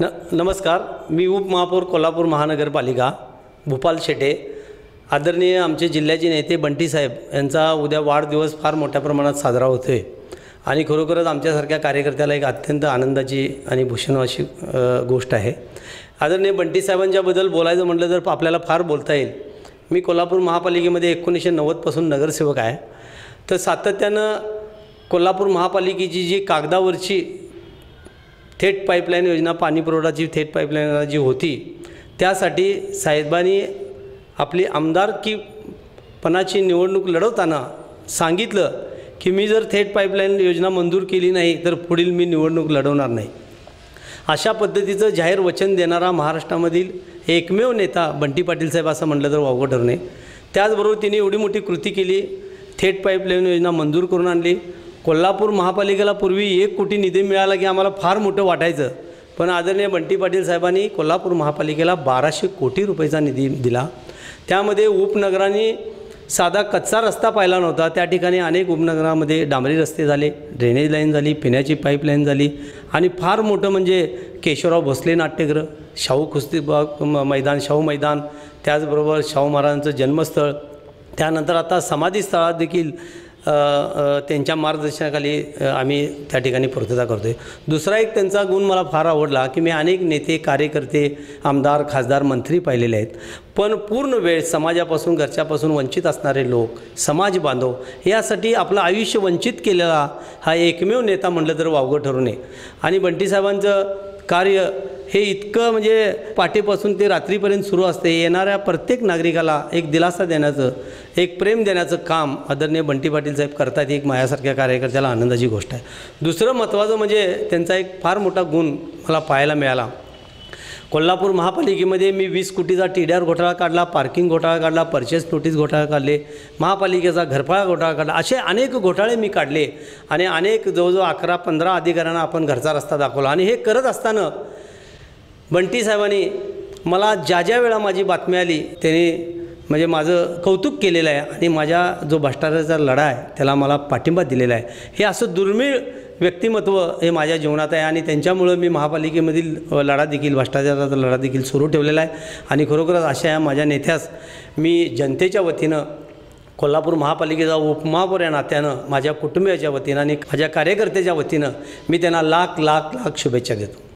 न नमस्कार मी उपमहापौर कोल्हापूर महानगरपालिका भूपाल शेटे. आदरणीय आमचे जिल्ह्याचे नेते बंटी साहेब यांचा उद्या वाढदिवस फार मोठ्या प्रमाणात साजरा होतो आहे आणि खरोखरच आमच्यासारख्या कार्यकर्त्याला एक अत्यंत आनंदाची आणि भूषण अशी गोष्ट आहे. आदरणीय बंटी साहेबांच्याबद्दल बोलायचं म्हटलं तर आपल्याला फार बोलता येईल. मी कोल्हापूर महापालिकेमध्ये एकोणीसशे नव्वदपासून नगरसेवक आहे. तर सातत्यानं कोल्हापूर महापालिकेची जी कागदावरची थेट पाईपलाईन योजना पाणी पुरवठाची थेट पाईपलाईन जी होती त्यासाठी साहेबांनी आपली आमदारकीपणाची निवडणूक लढवताना सांगितलं की मी जर थेट पाईपलाईन योजना मंजूर केली नाही तर पुढील मी निवडणूक लढवणार नाही. अशा पद्धतीचं जाहीर वचन देणारा महाराष्ट्रामधील एकमेव नेता बंटी पाटील साहेब असं म्हटलं तर वावगं ठरणे. त्याचबरोबर तिने एवढी मोठी कृती केली थेट पाईपलाईन योजना मंजूर करून आणली. कोल्हापूर महापालिकेला पूर्वी एक कोटी निधी मिळाला की आम्हाला फार मोठं वाटायचं. पण आदरणीय बंटी पाटील साहेबांनी कोल्हापूर महापालिकेला बाराशे कोटी रुपयेचा निधी दिला. त्यामध्ये उपनगरांनी साधा कच्चा रस्ता पाहिला नव्हता. त्या ठिकाणी अनेक उपनगरामध्ये डांबरी रस्ते झाले ड्रेनेज लाईन झाली पिण्याची पाईपलाईन झाली आणि फार मोठं म्हणजे केशवराव भोसले नाट्यगृह शाहू कुस्तीबाग मैदान शाहू मैदान त्याचबरोबर शाहू महाराजांचं जन्मस्थळ. त्यानंतर आता समाधी स्थळात देखील त्यांच्या मार्गदर्शनाखाली आम्ही त्या ठिकाणी पूर्तता करतो आहे दुसरा एक त्यांचा गुण मला फार आवडला की मी अनेक नेते कार्यकर्ते आमदार खासदार मंत्री पाहिलेले आहेत. पण पूर्ण वेळ समाजापासून घरच्यापासून वंचित असणारे लोक समाज बांधव यासाठी आपलं आयुष्य वंचित केलेला हा एकमेव नेता म्हटलं तर वावगं ठरू नये. आणि बंटीसाहेबांचं कार्य हे इतकं म्हणजे पाठीपासून ते रात्रीपर्यंत सुरू असते. येणाऱ्या प्रत्येक नागरिकाला एक दिलासा देण्याचं एक प्रेम देण्याचं काम आदरणीय बंटी पाटील साहेब करतात एक माझ्यासारख्या कार्यकर्त्याला आनंदाची गोष्ट आहे. दुसरं महत्त्वाचं म्हणजे त्यांचा एक फार मोठा गुण मला पाहायला मिळाला. कोल्हापूर महापालिकेमध्ये मी वीस कोटीचा टी डी आर घोटाळा काढला पार्किंग घोटाळा काढला परचेस नोटीस घोटाळा काढले महापालिकेचा घरफाळा घोटाळा काढला असे अनेक घोटाळे मी काढले आणि अनेक जवळजवळ अकरा पंधरा अधिकाऱ्यांना आपण घरचा रस्ता दाखवला. आणि हे करत असताना बंटी साहेबांनी मला ज्या ज्या वेळा माझी बातमी आली त्याने म्हणजे माझं कौतुक केलेलं आहे आणि माझ्या जो भ्रष्टाचाराचा लढा आहे त्याला मला पाठिंबा दिलेला आहे. हे असं दुर्मिळ व्यक्तिमत्व हे माझ्या जीवनात आहे आणि त्यांच्यामुळं मी महापालिकेमधील लढा देखील भ्रष्टाचाराचा लढा देखील सुरू ठेवलेला आहे. आणि खरोखरच अशा या माझ्या नेत्यास मी जनतेच्या वतीनं कोल्हापूर महापालिकेचा उपमहापौर या नात्यानं माझ्या कुटुंबियाच्या वतीनं आणि माझ्या कार्यकर्त्याच्या वतीनं मी त्यांना लाख लाख लाख शुभेच्छा देतो.